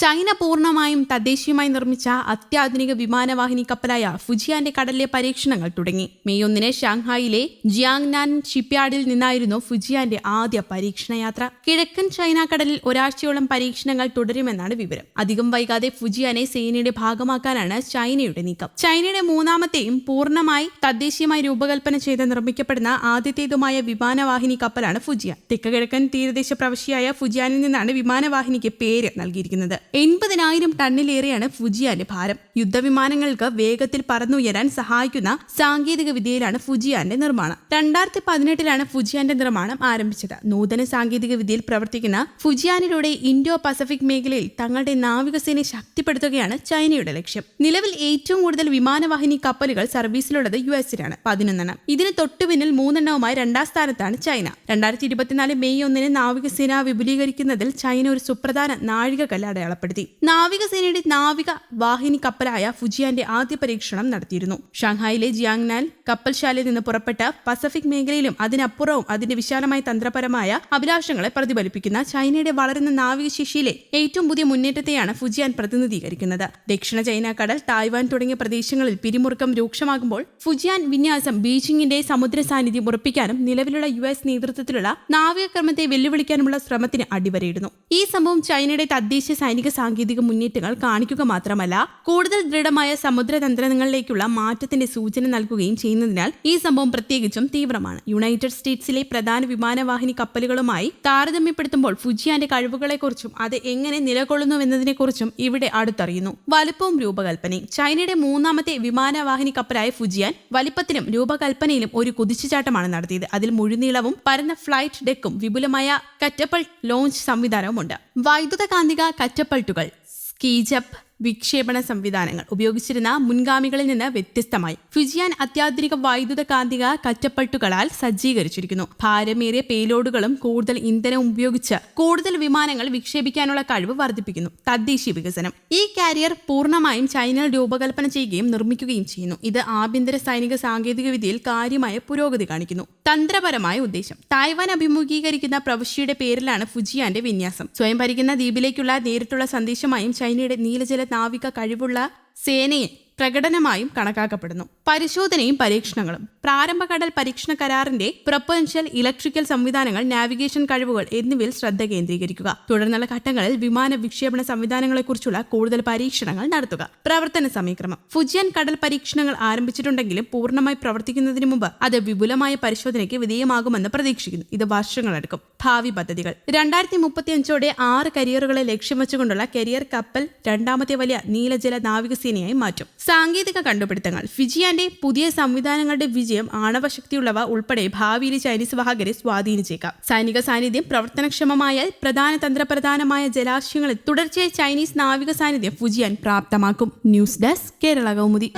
China പൂർണമായും തദ്ദേശീയമായി നിർമ്മിച്ച അത്യാധുനിക വിമാനവാഹിനി കപ്പലായ ഫുജിയാന്റെ കടലിലെ പരീക്ഷണങ്ങൾ തുടങ്ങി. മെയ് ഒന്നിന് ഷാങ്ഹായിലെ ജിയാങ്നാൻ ഷിപ്പ്യാർഡിൽ നിന്നായിരുന്നു ഫുജിയാന്റെ ആദ്യ പരീക്ഷണ യാത്ര കിഴക്കൻ ചൈന കടലിൽ ഒരാഴ്ചയോളം പരീക്ഷണങ്ങൾ തുടരുമെന്നാണ് വിവരം. അധികം വൈകാതെ ഫുജിയാനെ സേനയുടെ ഭാഗമാക്കാനാണ് ചൈനയുടെ നീക്കം. ചൈനയുടെ മൂന്നാമത്തെയും പൂർണമായി തദ്ദേശീയമായി രൂപകൽപ്പന ചെയ്ത് നിർമ്മിക്കപ്പെടുന്ന ആദ്യത്തേതുമായ വിമാനവാഹിനി കപ്പലാണ് ഫുജിയാൻ തെക്ക് കിഴക്കൻ തീരദേശ പ്രവശ്യയായ ഫുജിയാനിൽ നിന്നാണ് വിമാനവാഹിനിക്ക് പേര് നൽകിയിരിക്കുന്നത്. എൺപതിനായിരം ടണ്ണിലേറെയാണ് ഫുജിയാന്റെ ഭാരം. യുദ്ധവിമാനങ്ങൾക്ക് വേഗത്തിൽ പറന്നുയരാൻ സഹായിക്കുന്ന സാങ്കേതിക വിദ്യയിലാണ് ഫുജിയാന്റെ നിർമ്മാണം. രണ്ടായിരത്തി പതിനെട്ടിലാണ് ഫുജിയാന്റെ നിർമ്മാണം ആരംഭിച്ചത്. നൂതന സാങ്കേതിക വിദ്യയിൽ പ്രവർത്തിക്കുന്ന ഫുജിയാനിലൂടെ ഇൻഡോ പസഫിക് മേഖലയിൽ തങ്ങളുടെ നാവികസേനയെ ശക്തിപ്പെടുത്തുകയാണ് ചൈനയുടെ ലക്ഷ്യം. നിലവിൽ ഏറ്റവും കൂടുതൽ വിമാനവാഹിനി കപ്പലുകൾ സർവീസിലുള്ളത് യു എസിലാണ് പതിനൊന്നെണ്ണം. ഇതിന് തൊട്ടുപിന്നിൽ മൂന്നെണ്ണവുമായി രണ്ടാം സ്ഥാനത്താണ് ചൈന. രണ്ടായിരത്തി ഇരുപത്തിനാല് മെയ് ഒന്നിന് നാവികസേന വിപുലീകരിക്കുന്നതിൽ ചൈന ഒരു സുപ്രധാന നാഴികക്കല്ല് അടയാളപ്പെടുത്തി. നാവികസേനയുടെ നാവിക വാഹിനി കപ്പലായ ഫുജിയാന്റെ ആദ്യ പരീക്ഷണം നടത്തിയിരുന്നു. ഷാങ്ഹായിലെ ജിയാങ്നാൽ കപ്പൽശാലയിൽ നിന്ന് പുറപ്പെട്ട പസഫിക് മേഖലയിലും അതിനപ്പുറവും അതിന്റെ വിശാലമായ തന്ത്രപരമായ അഭിലാഷങ്ങളെ പ്രതിഫലിപ്പിക്കുന്ന ചൈനയുടെ വളരുന്ന നാവികശേഷിയിലെ ഏറ്റവും പുതിയ മുന്നേറ്റത്തെയാണ് ഫുജിയാൻ പ്രതിനിധീകരിക്കുന്നത്. ദക്ഷിണ ചൈന കടൽ തായ്വാൻ തുടങ്ങിയ പ്രദേശങ്ങളിൽ പിരിമുറുക്കം രൂക്ഷമാകുമ്പോൾ ഫുജിയാൻ വിന്യാസം ബീജിംഗിന്റെ സമുദ്ര സാന്നിധ്യം ഉറപ്പിക്കാനും നിലവിലുള്ള യു എസ് നേതൃത്വത്തിലുള്ള നാവികക്രമത്തെ വെല്ലുവിളിക്കാനുമുള്ള ശ്രമത്തിന് അടിവരയിടുന്നു. ഈ സംഭവം ചൈനയുടെ തദ്ദേശീയ സൈനിക സാങ്കേതിക മുന്നേറ്റങ്ങൾ കാണിക്കുക മാത്രമല്ല കൂടുതൽ ദൃഢമായ സമുദ്രതന്ത്രങ്ങളിലേക്കുള്ള മാറ്റത്തിന്റെ സൂചന നൽകുകയും ചെയ്യുന്നതിനാൽ ഈ സംഭവം പ്രത്യേകിച്ചും തീവ്രമാണ്. യുണൈറ്റഡ് സ്റ്റേറ്റ്സിലെ പ്രധാന വിമാനവാഹിനി കപ്പലുകളുമായി താരതമ്യപ്പെടുത്തുമ്പോൾ ഫുജിയാന്റെ കഴിവുകളെക്കുറിച്ചും അത് എങ്ങനെ നിലകൊള്ളുന്നുവെന്നതിനെക്കുറിച്ചും ഇവിടെ അടുത്തറിയുന്നു. വലുപ്പവും രൂപകൽപ്പന ചൈനയുടെ മൂന്നാമത്തെ വിമാനവാഹിനി കപ്പലായ ഫുജിയാൻ വലിപ്പത്തിലും രൂപകൽപ്പനയിലും ഒരു കുതിച്ചുചാട്ടമാണ് നടത്തിയത്. അതിൽ മുഴുനീളവും പരന്ന ഫ്ലൈറ്റ് ഡെക്കും വിപുലമായ കറ്റപ്പൾ ലോഞ്ച് സംവിധാനവുമുണ്ട്. വൈദ്യുത കാന്തിക കറ്റപ്പൾട്ടുകൾ സ്കീജപ്പ് വിക്ഷേപണ സംവിധാനങ്ങൾ. ഉപയോഗിച്ചിരുന്ന മുൻഗാമികളിൽ നിന്ന് വ്യത്യസ്തമായി. ഫുജിയാൻ അത്യാധുനിക വൈദ്യുത കാന്തിക കറ്റപ്പട്ടുകളാൽ സജ്ജീകരിച്ചിരിക്കുന്നു. ഭാരമേറിയ പേലോഡുകളും കൂടുതൽ ഇന്ധനം ഉപയോഗിച്ച് കൂടുതൽ വിമാനങ്ങൾ വിക്ഷേപിക്കാനുള്ള കഴിവ് വർദ്ധിപ്പിക്കുന്നു. തദ്ദേശീയ വികസനം. ഈ കാരിയർ പൂർണമായും ചൈനയിൽ രൂപകൽപ്പന ചെയ്യുകയും നിർമ്മിക്കുകയും ചെയ്യുന്നു. ഇത് ആഭ്യന്തര സൈനിക സാങ്കേതിക വിദ്യയിൽ കാര്യമായ പുരോഗതി കാണിക്കുന്നു. തന്ത്രപരമായ ഉദ്ദേശം. തായ്വാൻ അഭിമുഖീകരിക്കുന്ന പ്രവിശ്യയുടെ പേരിലാണ് ഫുജിയാന്റെ വിന്യാസം. സ്വയം ഭരിക്കുന്ന ദ്വീപിലേക്കുള്ള നേരിട്ടുള്ള സന്ദേശമായും ചൈനയുടെ നീലജല നാവിക കഴിവുള്ള സേനയെ പ്രകടനമായും കണക്കാക്കപ്പെടുന്നു. പരിശോധനയും പരീക്ഷണങ്ങളും പ്രാരംഭ കടൽ പരീക്ഷണ കരാറിന്റെ പ്രൊപ്പൻഷ്യൽ ഇലക്ട്രിക്കൽ സംവിധാനങ്ങൾ നാവിഗേഷൻ കഴിവുകൾ എന്നിവയിൽ ശ്രദ്ധ കേന്ദ്രീകരിക്കുക. തുടർന്നുള്ള ഘട്ടങ്ങളിൽ വിമാന വിക്ഷേപണ സംവിധാനങ്ങളെക്കുറിച്ചുള്ള കൂടുതൽ പരീക്ഷണങ്ങൾ നടത്തുക. പ്രവർത്തന സമീക്രമം ഫുജിയൻ കടൽ പരീക്ഷണങ്ങൾ ആരംഭിച്ചിട്ടുണ്ടെങ്കിലും പൂർണമായി പ്രവർത്തിക്കുന്നതിന് മുമ്പ് അത് വിപുലമായ പരിശോധനയ്ക്ക് വിധേയമാകുമെന്ന് പ്രതീക്ഷിക്കുന്നു. ഇത് വർഷങ്ങളെടുക്കും. ഭാവി പദ്ധതികൾ. രണ്ടായിരത്തി മുപ്പത്തി അഞ്ചോടെ ആറ് കരിയറുകളെ ലക്ഷ്യം വെച്ചുകൊണ്ടുള്ള കരിയർ കപ്പൽ രണ്ടാമത്തെ വലിയ നീലജല നാവികസേനയായി മാറ്റും. സാങ്കേതിക കണ്ടുപിടുത്തങ്ങൾ ഫിജിയാന്റെ പുതിയ സംവിധാനങ്ങളുടെ വിജയം ആണവശക്തിയുള്ളവ ഉൾപ്പെടെ ഭാവിയിൽ ചൈനീസ് വാഹകരെ സ്വാധീനിച്ചേക്കാം. സൈനിക സാന്നിധ്യം പ്രവർത്തനക്ഷമമായാൽ പ്രധാന തന്ത്രപ്രധാനമായ ജലാശയങ്ങളിൽ തുടർച്ചയായി ചൈനീസ് നാവിക സാന്നിധ്യം Fujian പ്രാപ്തമാക്കും. News desk Kerala Kaumudi.